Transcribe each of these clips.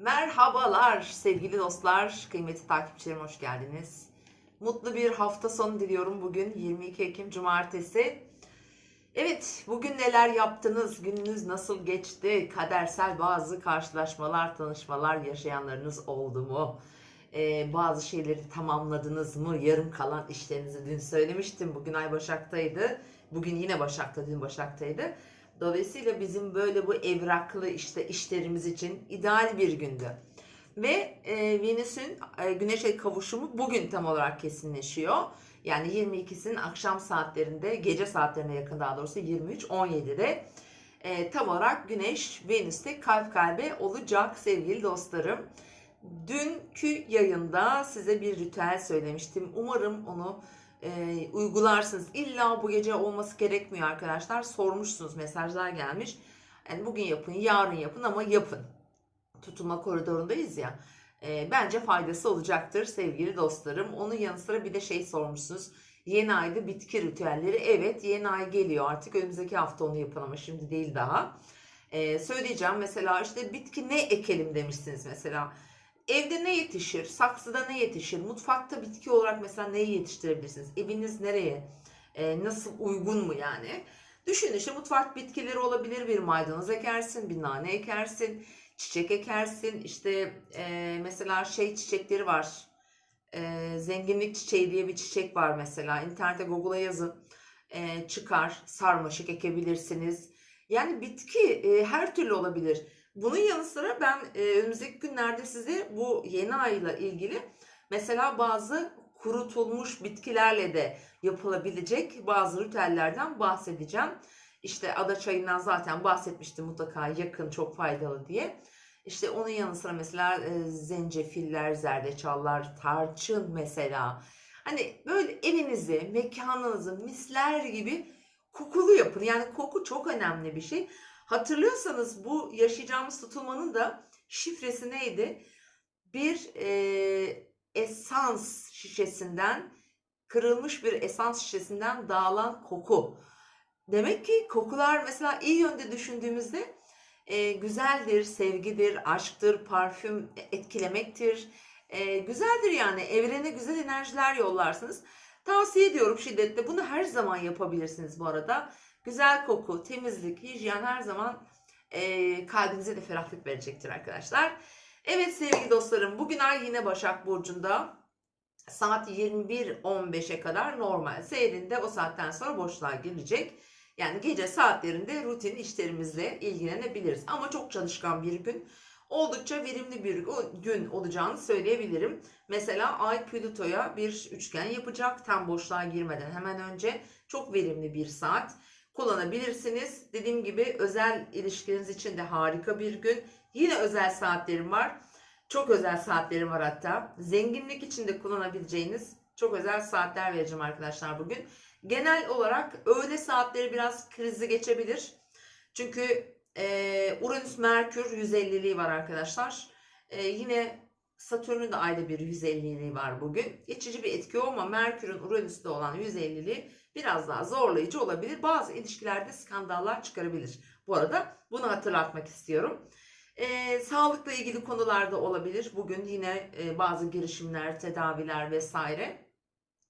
Merhabalar sevgili dostlar, kıymetli takipçilerim hoş geldiniz. Mutlu bir hafta sonu diliyorum bugün 22 Ekim Cumartesi. Evet, bugün neler yaptınız, gününüz nasıl geçti, kadersel bazı karşılaşmalar, tanışmalar yaşayanlarınız oldu mu? Ee, bazı şeyleri tamamladınız mı? Yarım kalan işlerinizi dün söylemiştim. Bugün Ay Başak'taydı. Bugün yine Başak'ta, dün Başak'taydı. Dolayısıyla bizim böyle bu evraklı işte işlerimiz için ideal bir gündü. Ve e, Venüs'ün e, Güneş'e kavuşumu bugün tam olarak kesinleşiyor. Yani 22'sinin akşam saatlerinde, gece saatlerine yakın daha doğrusu 23-17'de e, tam olarak Güneş Venüs'te kalp kalbe olacak sevgili dostlarım. Dünkü yayında size bir ritüel söylemiştim. Umarım onu e, uygularsınız. İlla bu gece olması gerekmiyor arkadaşlar. Sormuşsunuz, mesajlar gelmiş. Yani bugün yapın, yarın yapın ama yapın. Tutulma koridorundayız ya. E, bence faydası olacaktır sevgili dostlarım. Onun yanı sıra bir de şey sormuşsunuz. Yeni ayda bitki ritüelleri. Evet yeni ay geliyor artık. Önümüzdeki hafta onu yapın ama şimdi değil daha. E, söyleyeceğim mesela işte bitki ne ekelim demişsiniz mesela. Evde ne yetişir? Saksıda ne yetişir? Mutfakta bitki olarak mesela neyi yetiştirebilirsiniz? Eviniz nereye? Ee, nasıl uygun mu yani? Düşün işte mutfak bitkileri olabilir. Bir maydanoz ekersin, bir nane ekersin, çiçek ekersin. İşte e, mesela şey çiçekleri var. E, zenginlik çiçeği diye bir çiçek var mesela. İnternete Google'a yazın. E, çıkar. Sarmaşık ekebilirsiniz. Yani bitki e, her türlü olabilir. Bunun yanı sıra ben e, önümüzdeki günlerde size bu yeni ayla ilgili mesela bazı kurutulmuş bitkilerle de yapılabilecek bazı ritüellerden bahsedeceğim. İşte ada çayından zaten bahsetmiştim mutlaka yakın çok faydalı diye. İşte onun yanı sıra mesela e, zencefiller, zerdeçallar, tarçın mesela. Hani böyle evinizi, mekanınızı misler gibi kokulu yapın. Yani koku çok önemli bir şey. Hatırlıyorsanız bu yaşayacağımız tutulmanın da şifresi neydi? Bir e, esans şişesinden, kırılmış bir esans şişesinden dağılan koku. Demek ki kokular mesela iyi yönde düşündüğümüzde e, güzeldir, sevgidir, aşktır, parfüm etkilemektir. E, güzeldir yani evrene güzel enerjiler yollarsınız. Tavsiye ediyorum şiddetle. Bunu her zaman yapabilirsiniz bu arada. Güzel koku, temizlik, hijyen her zaman e, kalbinize de ferahlık verecektir arkadaşlar. Evet sevgili dostlarım bugün ay yine Başak Burcu'nda saat 21.15'e kadar normal seyrinde o saatten sonra boşluğa girecek. Yani gece saatlerinde rutin işlerimizle ilgilenebiliriz. Ama çok çalışkan bir gün. Oldukça verimli bir gün olacağını söyleyebilirim. Mesela Ay Plüto'ya bir üçgen yapacak tam boşluğa girmeden hemen önce. Çok verimli bir saat kullanabilirsiniz. Dediğim gibi özel ilişkileriniz için de harika bir gün. Yine özel saatlerim var. Çok özel saatlerim var hatta. Zenginlik için de kullanabileceğiniz çok özel saatler vereceğim arkadaşlar bugün. Genel olarak öğle saatleri biraz krizi geçebilir. Çünkü e, Uranüs Merkür 150'liği var arkadaşlar. E, yine Satürn'ün de ayda bir 150'liği var bugün. Geçici bir etki ama Merkür'ün Uranüs'te olan 150'liği biraz daha zorlayıcı olabilir. Bazı ilişkilerde skandallar çıkarabilir. Bu arada bunu hatırlatmak istiyorum. Ee, sağlıkla ilgili konularda olabilir. Bugün yine e, bazı girişimler, tedaviler vesaire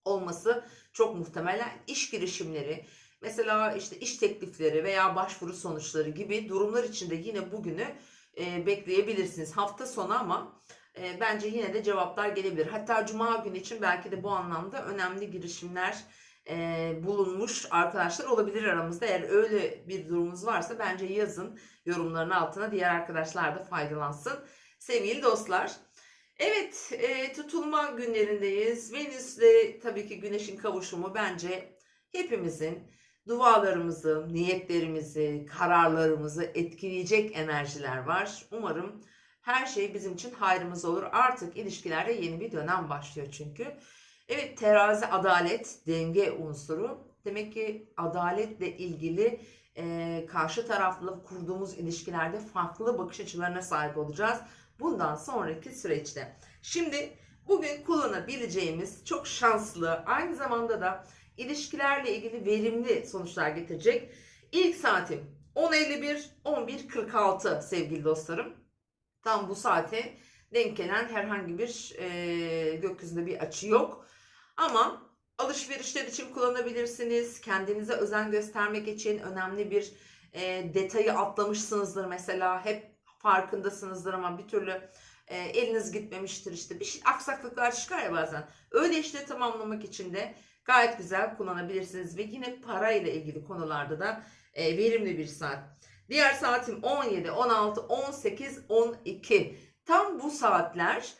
olması çok muhtemelen iş girişimleri, mesela işte iş teklifleri veya başvuru sonuçları gibi durumlar içinde yine bugünü e, bekleyebilirsiniz. Hafta sonu ama e, bence yine de cevaplar gelebilir. Hatta cuma günü için belki de bu anlamda önemli girişimler e, bulunmuş arkadaşlar olabilir aramızda. Eğer öyle bir durumunuz varsa bence yazın yorumların altına diğer arkadaşlar da faydalansın. Sevgili dostlar. Evet e, tutulma günlerindeyiz. Venüs'le tabii ki güneşin kavuşumu bence hepimizin dualarımızı, niyetlerimizi, kararlarımızı etkileyecek enerjiler var. Umarım her şey bizim için hayrımız olur. Artık ilişkilerde yeni bir dönem başlıyor çünkü. Evet terazi adalet, denge unsuru. Demek ki adaletle ilgili e, karşı tarafla kurduğumuz ilişkilerde farklı bakış açılarına sahip olacağız. Bundan sonraki süreçte. Şimdi bugün kullanabileceğimiz çok şanslı, aynı zamanda da ilişkilerle ilgili verimli sonuçlar getirecek. İlk saatim 10.51, 11.46 sevgili dostlarım. Tam bu saate denk gelen herhangi bir e, gökyüzünde bir açı yok. Ama alışverişler için kullanabilirsiniz. Kendinize özen göstermek için önemli bir e, detayı atlamışsınızdır mesela. Hep farkındasınızdır ama bir türlü e, eliniz gitmemiştir işte. Bir şey, aksaklıklar çıkar ya bazen. Öyle işleri tamamlamak için de gayet güzel kullanabilirsiniz. Ve yine parayla ilgili konularda da e, verimli bir saat. Diğer saatim 17, 16, 18, 12. Tam bu saatler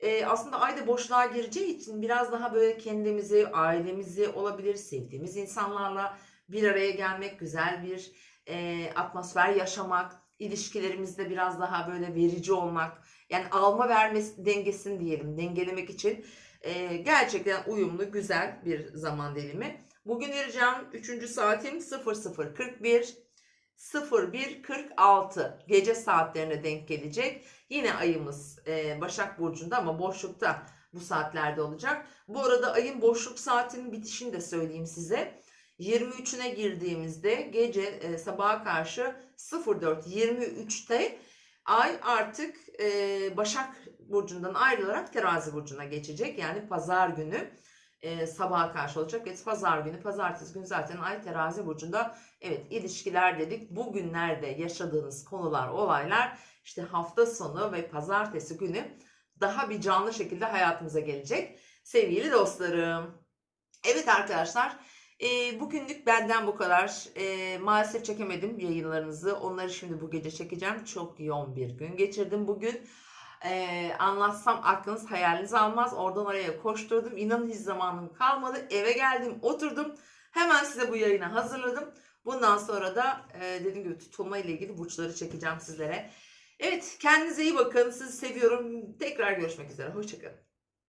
e, aslında ayda boşluğa gireceği için biraz daha böyle kendimizi, ailemizi olabilir, sevdiğimiz insanlarla bir araya gelmek, güzel bir e, atmosfer yaşamak, ilişkilerimizde biraz daha böyle verici olmak, yani alma verme dengesini diyelim, dengelemek için e, gerçekten uyumlu, güzel bir zaman dilimi. Bugün vereceğim 3. saatim 0041 0146 gece saatlerine denk gelecek. Yine ayımız e, Başak Burcu'nda ama boşlukta bu saatlerde olacak. Bu arada ayın boşluk saatinin bitişini de söyleyeyim size. 23'üne girdiğimizde gece e, sabaha karşı 04.23'te ay artık e, Başak Burcu'ndan ayrılarak Terazi Burcu'na geçecek. Yani pazar günü e, sabaha karşı olacak. Evet pazar günü, pazartesi günü zaten ay terazi burcunda. Evet ilişkiler dedik. Bugünlerde yaşadığınız konular, olaylar işte hafta sonu ve pazartesi günü daha bir canlı şekilde hayatımıza gelecek. Sevgili dostlarım. Evet arkadaşlar e, bugünlük benden bu kadar. E, maalesef çekemedim yayınlarınızı. Onları şimdi bu gece çekeceğim. Çok yoğun bir gün geçirdim bugün. Ee, anlatsam aklınız hayaliniz almaz. Oradan oraya koşturdum. İnanın hiç zamanım kalmadı. Eve geldim, oturdum. Hemen size bu yayını hazırladım. Bundan sonra da e, dediğim gibi tutulma ile ilgili burçları çekeceğim sizlere. Evet, kendinize iyi bakın. Sizi seviyorum. Tekrar görüşmek üzere. Hoşçakalın.